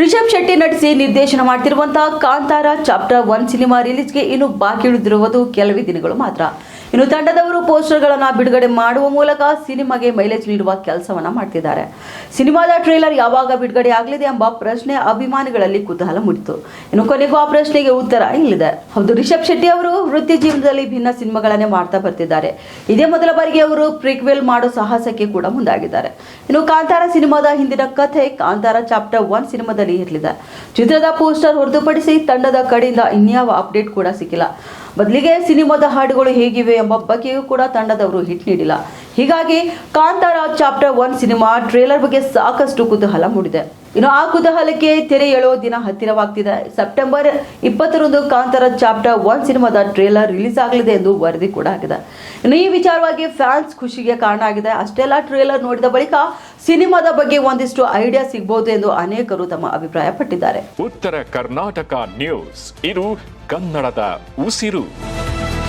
ರಿಷಬ್ ಶೆಟ್ಟಿ ನಟಿಸಿ ನಿರ್ದೇಶನ ಮಾಡ್ತಿರುವಂತಹ ಕಾಂತಾರ, ಚಾಪ್ಟರ್ ಒನ್ ಸಿನಿಮಾ ರಿಲೀಸ್ಗೆ ಇನ್ನು ಬಾಕಿ ಉಳಿದಿರುವುದು ಕೆಲವೇ ದಿನಗಳು ಮಾತ್ರ. ಇನ್ನು ತಂಡದವರು ಪೋಸ್ಟರ್ಗಳನ್ನು ಬಿಡುಗಡೆ ಮಾಡುವ ಮೂಲಕ ಸಿನಿಮಾಗೆ ಮೈಲೇಜ್ ನೀಡುವ ಕೆಲಸವನ್ನ ಮಾಡ್ತಿದ್ದಾರೆ. ಸಿನಿಮಾದ ಟ್ರೇಲರ್ ಯಾವಾಗ ಬಿಡುಗಡೆ ಆಗಲಿದೆ ಎಂಬ ಪ್ರಶ್ನೆ ಅಭಿಮಾನಿಗಳಲ್ಲಿ ಕುತೂಹಲ ಮೂಡಿತು. ಇನ್ನು ಕೊನೆಗೂ ಆ ಪ್ರಶ್ನೆಗೆ ಉತ್ತರ ಇಲ್ಲಿದೆ. ಹೌದು, ರಿಷಬ್ ಶೆಟ್ಟಿ ಅವರು ವೃತ್ತಿ ಜೀವನದಲ್ಲಿ ಭಿನ್ನ ಸಿನಿಮಾಗಳನ್ನೇ ಮಾಡ್ತಾ ಬರ್ತಿದ್ದಾರೆ. ಇದೇ ಮೊದಲ ಬಾರಿಗೆ ಅವರು ಪ್ರಿಕ್ವೆಲ್ ಮಾಡೋ ಸಾಹಸಕ್ಕೆ ಕೂಡ ಮುಂದಾಗಿದ್ದಾರೆ. ಇನ್ನು ಕಾಂತಾರ ಸಿನಿಮಾದ ಹಿಂದಿನ ಕಥೆ ಕಾಂತಾರ ಚಾಪ್ಟರ್ ಒನ್ ಸಿನಿಮಾದಲ್ಲಿ ಇರಲಿದೆ. ಚಿತ್ರದ ಪೋಸ್ಟರ್ ಹೊರತುಪಡಿಸಿ ತಂಡದ ಕಡೆಯಿಂದ ಇನ್ಯಾವ ಅಪ್ಡೇಟ್ ಕೂಡ ಸಿಕ್ಕಿಲ್ಲ. ಬದಲಿಗೆ ಸಿನಿಮಾದ ಹಾಡುಗಳು ಹೇಗಿವೆ ಎಂಬ ಬಗ್ಗೆಯೂ ಕೂಡ ತಂಡದವರು ಹಿಟ್ ನೀಡಿಲ್ಲ. ಹೀಗಾಗಿ Kantara chapter one cinema trailer ಬಗ್ಗೆ ಸಾಕಷ್ಟು ಕುತೂಹಲ ಮೂಡಿದೆ. ಇನ್ನು ಆ ಕುತೂಹಲಕ್ಕೆ ತೆರೆ ಎಳೆಯೋ ದಿನ ಹತ್ತಿರವಾಗ್ತಿದೆ. ಸೆಪ್ಟೆಂಬರ್ ಇಪ್ಪತ್ತರಂದು ಕಾಂತಾರ ಚಾಪ್ಟರ್ ಒನ್ ಸಿನಿಮಾದ ಟ್ರೇಲರ್ ರಿಲೀಸ್ ಆಗಲಿದೆ ಎಂದು ವರದಿ ಕೂಡ ಆಗಿದೆ. ಇನ್ನು ಈ ವಿಚಾರವಾಗಿ ಫ್ಯಾನ್ಸ್ ಖುಷಿಗೆ ಕಾರಣ ಆಗಿದೆ. ಅಷ್ಟೆಲ್ಲ ಟ್ರೇಲರ್ ನೋಡಿದ ಬಳಿಕ ಸಿನಿಮಾದ ಬಗ್ಗೆ ಒಂದಿಷ್ಟು ಐಡಿಯಾ ಸಿಗಬಹುದು ಎಂದು ಅನೇಕರು ತಮ್ಮ ಅಭಿಪ್ರಾಯಪಟ್ಟಿದ್ದಾರೆ. ಉತ್ತರ ಕರ್ನಾಟಕ ನ್ಯೂಸ್. ಇದು ಕನ್ನಡದ ಉಸಿರು.